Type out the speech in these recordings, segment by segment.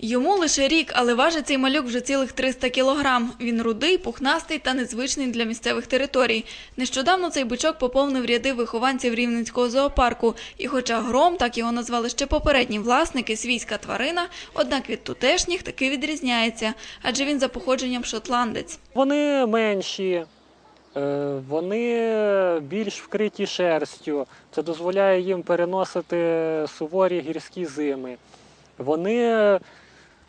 Йому лише рік, але важить цей малюк вже цілих 300 кілограм. Він рудий, пухнастий та незвичний для місцевих територій. Нещодавно цей бичок поповнив ряди вихованців Рівненського зоопарку. І хоча гром, так його назвали ще попередні власники, свійська тварина, однак від тутешніх таки відрізняється, адже він за походженням шотландець. Вони менші, е, вони більш вкриті шерстю. Це дозволяє їм переносити суворі гірські зими. Вони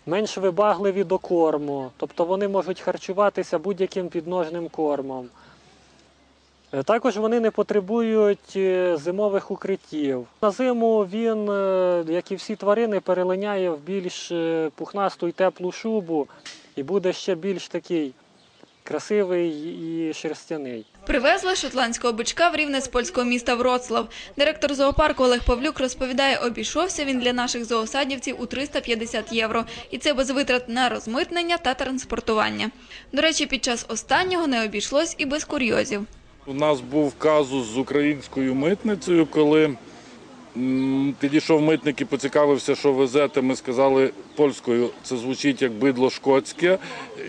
менш вибагливі до корму, тобто вони можуть харчуватися будь-яким підножним кормом. Е, Також вони не потребують е, зимових укриттів. На зиму він, е, як і всі тварини, перелиняє в більш пухнасту і теплу шубу і буде ще більш такий красивий і шерстяний. Привезли шотландського бичка в рівне з польського міста Вроцлав. Директор зоопарку Олег Павлюк розповідає, обійшовся він для наших зоосадівців у 350 євро. І це без витрат на розмитнення та транспортування. До речі, під час останнього не обійшлось і без курйозів. У нас був казус з українською митницею, коли підійшов митник і поцікавився, що везете. Ми сказали польською, це звучить як бидло шкотське.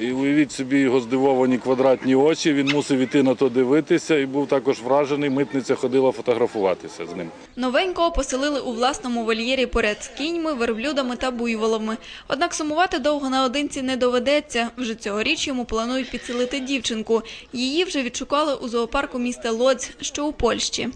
І уявіть собі його здивовані квадратні очі. Він мусив іти на то дивитися і був також вражений. Митниця ходила фотографуватися з ним. Новенького поселили у власному вольєрі поряд з кіньми, верблюдами та буйволами. Однак сумувати довго наодинці не доведеться. Вже цьогоріч йому планують підселити дівчинку. Її вже відшукали у зоопарку міста Лодзь, що у Польщі.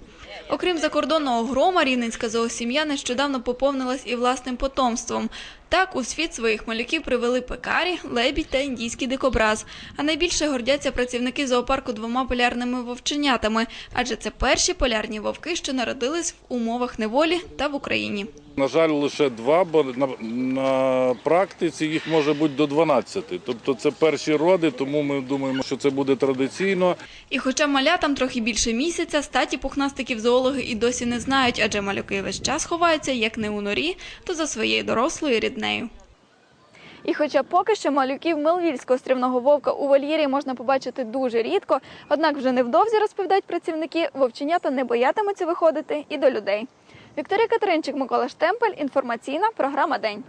Окрім закордонного грома, рівненська зоосім'я нещодавно поповнилась і власним потомством. Так у світ своїх малюків привели пекарі, лебідь та індійський дикобраз. А найбільше гордяться працівники зоопарку двома полярними вовченятами, адже це перші полярні вовки, що народились в умовах неволі та в Україні. На жаль, лише два, бо на, на практиці їх може бути до 12. Тобто це перші роди, тому ми думаємо, що це буде традиційно. І хоча малятам трохи більше місяця, статі пухнастиків зоологи і досі не знають, адже малюки весь час ховаються як не у норі, то за своєю дорослою ріднею. І хоча поки що малюків мелвільського стрімного вовка у вольєрі можна побачити дуже рідко, однак вже невдовзі розповідають працівники, вовченята не боятимуться виходити і до людей. Вікторія Катеринчик, Микола Штемпель, інформаційна програма День.